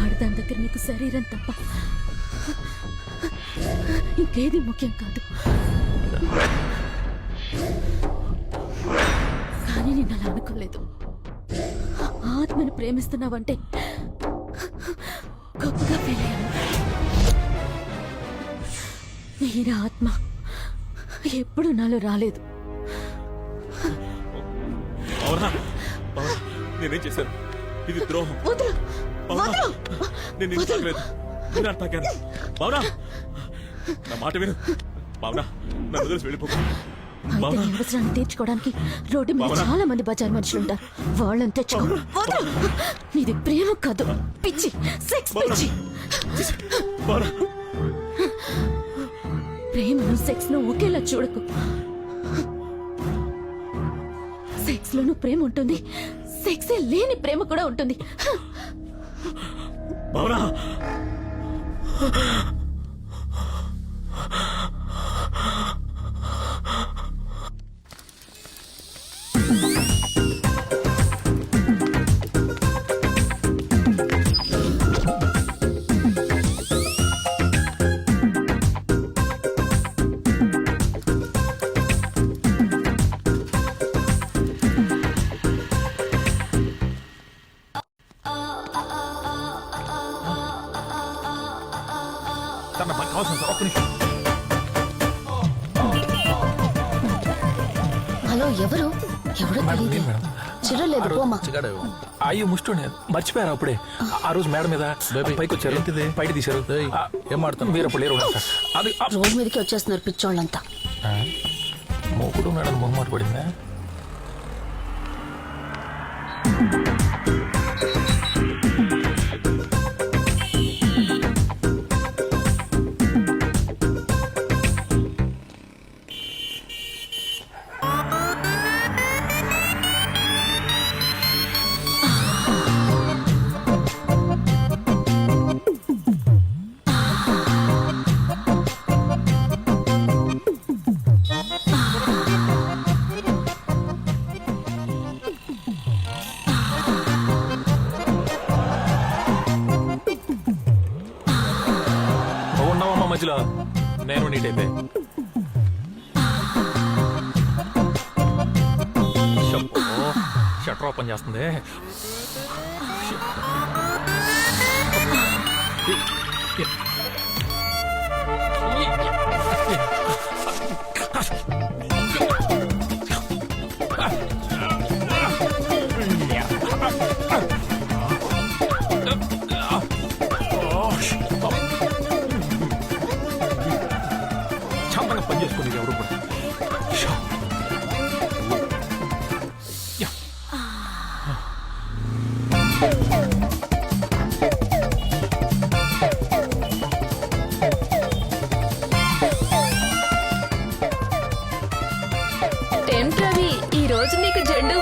ఆడదాని దగ్గర నీకు శరీరం తప్ప ఇంకేది ముఖ్యం కాదు. కానీ నేను అలా అనుకోలేదు. ఆత్మను ప్రేమిస్తున్నావంటే గొప్పగా ఫీల్ అయ్యాను. మీర ఆత్మ ఎప్పుడు నాలో రాలేదు. నేనేం చేశాను? ఇది ద్రోహం. వదలు! నేను నిన్ను తాకలేదు నేను అర్థం తాకాను నా మాట విను. నన్ను వదిలేసి వెళ్ళిపోకు అయితే నీ అవసరాన్ని తీర్చుకోవడానికి రోడ్డు మీద? చాలా మంది బజార్ మనుషులు ఉంటారు. వాళ్ళని తెచ్చుకో. వదలు. నీది ప్రేమ కాదు. పిచ్చి. సెక్స్? పిచ్చి. ప్రేమను సెక్స్ను ఒకేలా చూడకు. సెక్స్ లోను ప్రేమ ఉంటుంది. సెక్స్ లేని ప్రేమ కూడా ఉంటుంది. సార్ ఎవరు? ఎవరో తెలియదు చిరలేదు పోమా అయ్యో ముష్టుండే మర్చిపోయారు అప్పుడే. ఆ రోజు మేడం మీద పైకి వచ్చారు బయట తీశారు ఏం మాడుతాను మీరు అప్పుడు లేరు అది ఆ, రోడ్ మీదకి వచ్చేస్తున్నారు పిచ్చోళ్ళంతా. ఆ, మూకుడు మేడం మొహమాట పడిందా? నేను నీటైతే షటర్ ఓపెన్ చేస్తుంది. Yeah. నీకు జెండు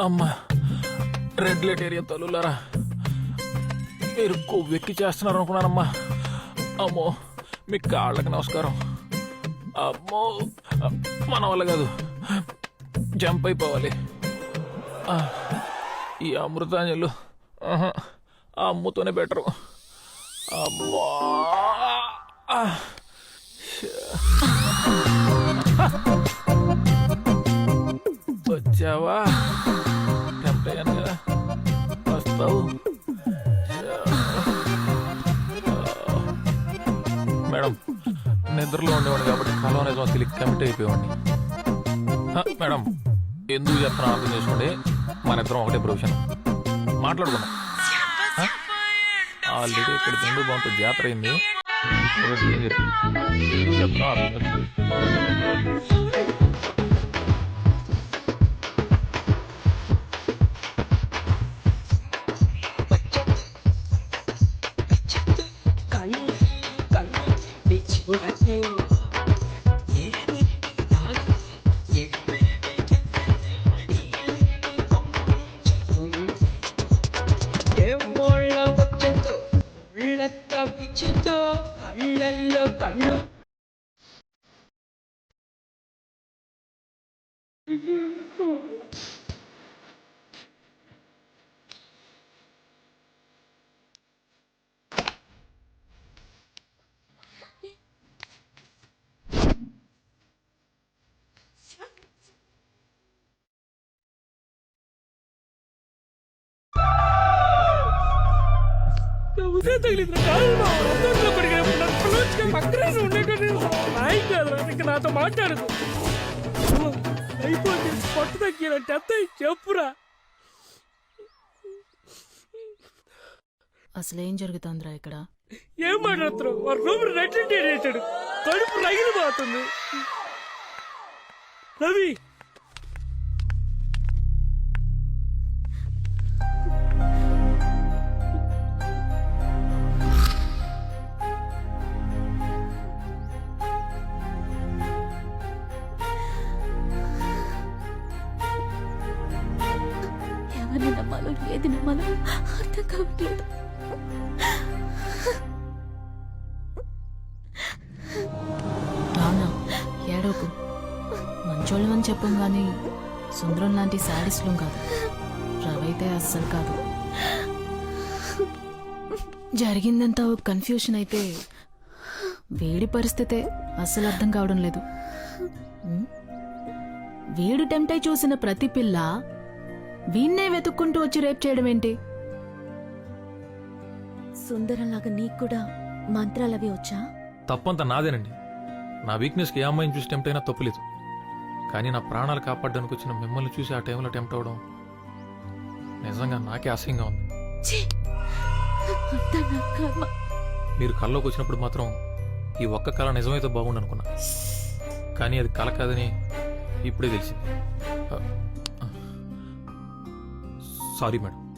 అమ్మా. రెడ్ లైట్ ఏరియా తల్లులారా. మీరు కొవ్వెక్కి చేస్తున్నారు అనుకున్నానమ్మా అమ్మో మీ కాళ్ళకి నమస్కారం. అమ్మో మన వల్ల కాదు. జంప్ అయిపోవాలి. ఈ అమృతాంజలు. ఆహా, ఆ అమ్ముతోనే బెటరు అమ్మా! వచ్చావా? టెంప్ట్ కదా. వస్తావు? మేడం నిద్రలో ఉండేవాడు కాబట్టి కలం నిజం తెలియక కమిట్ అయిపోయేవాడిని. మేడం ఎందుకు చెప్తున్నా అర్థం చేసుకోండి. మన ఇద్దరం ఒకటే ప్రొఫెషన్. మాట్లాడుకుందాం. ఆ? ఆల్రెడీ ఇక్కడ తిండు బాగుంటుంది. జాతర అయింది. ఒకటి ఏం చెప్పి ఎందుకు చెప్తున్నా అర్థం చేసుకోండి. ఏ మోళ్ళ వచ్చేదో ఉళ్ళెత్త పిచ్చి కళ్ళతో కళ్ళల్లో కళ్ళు తగిలింది పక్కనే ఉండేటట్టు నాయకు నాతో మాట్లాడదు అయిపోయింది పట్టు తగ్గినట్టు అంత చెప్పురా అసలు ఏం జరుగుతుందిరా ఇక్కడ? ఏం మాట్లాడుతున్నావు? వాడు రూమ్ రెట్టింటి చేశాడు. కడుపు రగిలిపోతుంది. రవి! ఏది నమ్మాలో అర్థం కావట్లేదు. అవునా ఏడోకు మంచోళ్ళం అని చెప్పం గాని సుందరం లాంటి శారీస్లో కాదు. రవైతే అస్సలు కాదు. జరిగిందంతా ఒక కన్ఫ్యూషన్ అయితే వేడి పరిస్థితే అస్సలు అర్థం కావడం లేదు. వేడు టెంప్టై టెంప్ట్ అయి చూసిన ప్రతి పిల్ల వీణ్ణే వెతుక్కుంటూ వచ్చి రేప్ చేయడం ఏంటి సుందరంలాగా నీకు కూడా మంత్రాలవి వచ్చా? తప్పంతా నాదేనండి. నా వీక్నెస్కి ఏ అమ్మాయిని చూసి టెంప్ట్ అయినా తప్పులేదు కానీ నా ప్రాణాలు కాపాడడానికి వచ్చిన మిమ్మల్ని చూసి ఆ టైంలో టెంప్ట్ అవడం నిజంగా నాకే అసహ్యంగా ఉంది. మీరు కల్లోకి వచ్చినప్పుడు మాత్రం ఈ ఒక్క కళ నిజమైతే బాగుండు అనుకున్నా కానీ అది కళ కాదని ఇప్పుడే తెలిసింది. Sorry madam.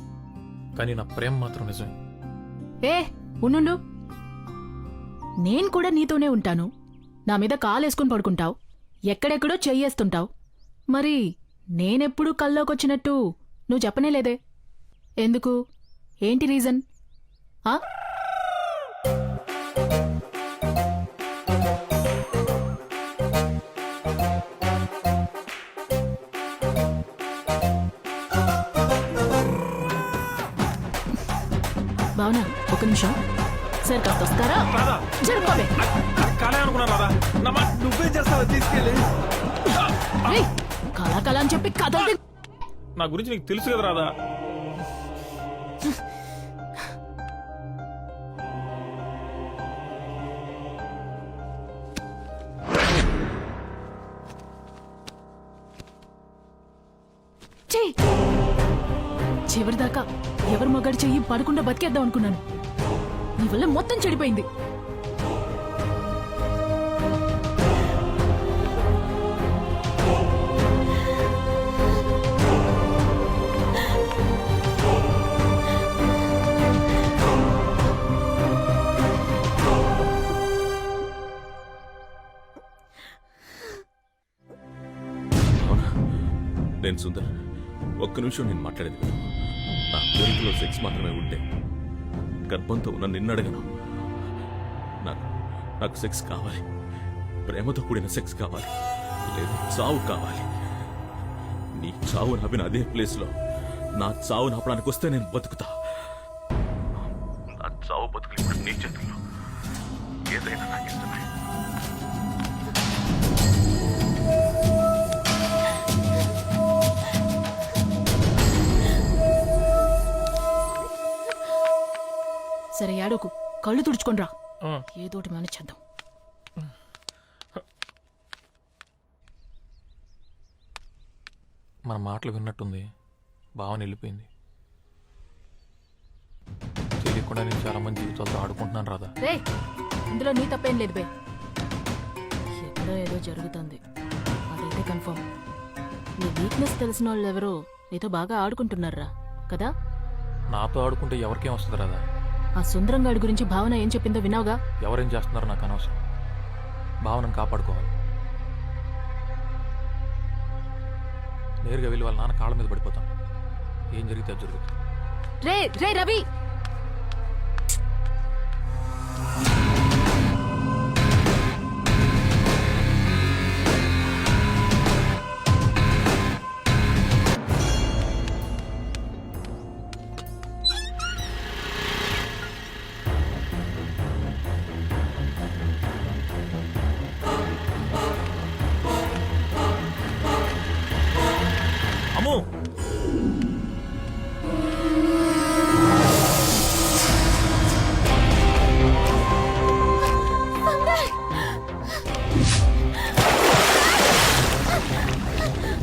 కానీ నా ప్రేమ మాత్రం నిజమే. ఏ ఉండు నేను కూడా నీతోనే ఉంటాను. నా మీద కాలేసుకుని పడుకుంటావు. ఎక్కడెక్కడో చెయ్యేస్తుంటావు మరి నేనెప్పుడు కల్లోకొచ్చినట్టు నువ్వు చెప్పనే లేదే. ఎందుకు? ఏంటి రీజన్? ఆ? భావనా ఒక నిమిషం. సరే కాస్త వస్తారా? జరుపుకోవే కళ అనుకున్నా రాదా నువ్వేం చేస్తావో? తీసుకెళ్ళి. ఏయ్, కళా కళ అని చెప్పి కథలు నా గురించి నీకు తెలుసు కదా రాదా చెయ్యి చివరిదాకా ఎవరు మగాడి చెయ్యి పడకుండా బతికేద్దాం అనుకున్నాను. నీ వల్ల మొత్తం చెడిపోయింది. నేను సుందర్. ఒక్క నిమిషం నేను మాట్లాడేది నా కోరికలో సెక్స్ మాత్రమే ఉంటే గర్భంతో ఉన్న నిన్నడగను. నాకు నాకు సెక్స్ కావాలి. ప్రేమతో కూడిన సెక్స్ కావాలి. లేదు చావు కావాలి. నీ చావు నవ్విన అదే ప్లేస్లో నా చావు నవ్వడానికి వస్తే నేను బతుకుతా. నా చావు బతుకులు ఇప్పుడు నీ చేతుల్లో. ఏదైనా నాకు ఇష్టమే సరే ఏడోకు కళ్ళు తుడుచుకోనరా. ఏదోటి మానేచ్చేద్దాం మన మాటలు విన్నట్టుంది. భావన వెళ్ళిపోయింది. తెలియకుండా నేను చాలా మంది జీవితాలతో ఆడుకుంటున్నాను రాదా రే ఇందులో నీ తప్పేం లేదు బే. ఎక్కడో ఏదో జరుగుతుంది. అదైతే కన్ఫర్మ్. నీ వీక్నెస్ తెలిసిన వాళ్ళు ఎవరో నీతో బాగా ఆడుకుంటున్నారా కదా? నాతో ఆడుకుంటే ఎవరికేం వస్తుంది రాదా ఆ సుందరంగాడి గురించి భావన ఏం చెప్పిందో విన్నావుగా? ఎవరేం చేస్తున్నారో నాకు అనవసరం. భావనను కాపాడుకోవాలి. నేరుగా వెళ్ళి వాళ్ళ నాన్న కాళ్ళ మీద పడిపోతాను ఏం జరిగితే అది జరుగుతుంది. రే రే రవి!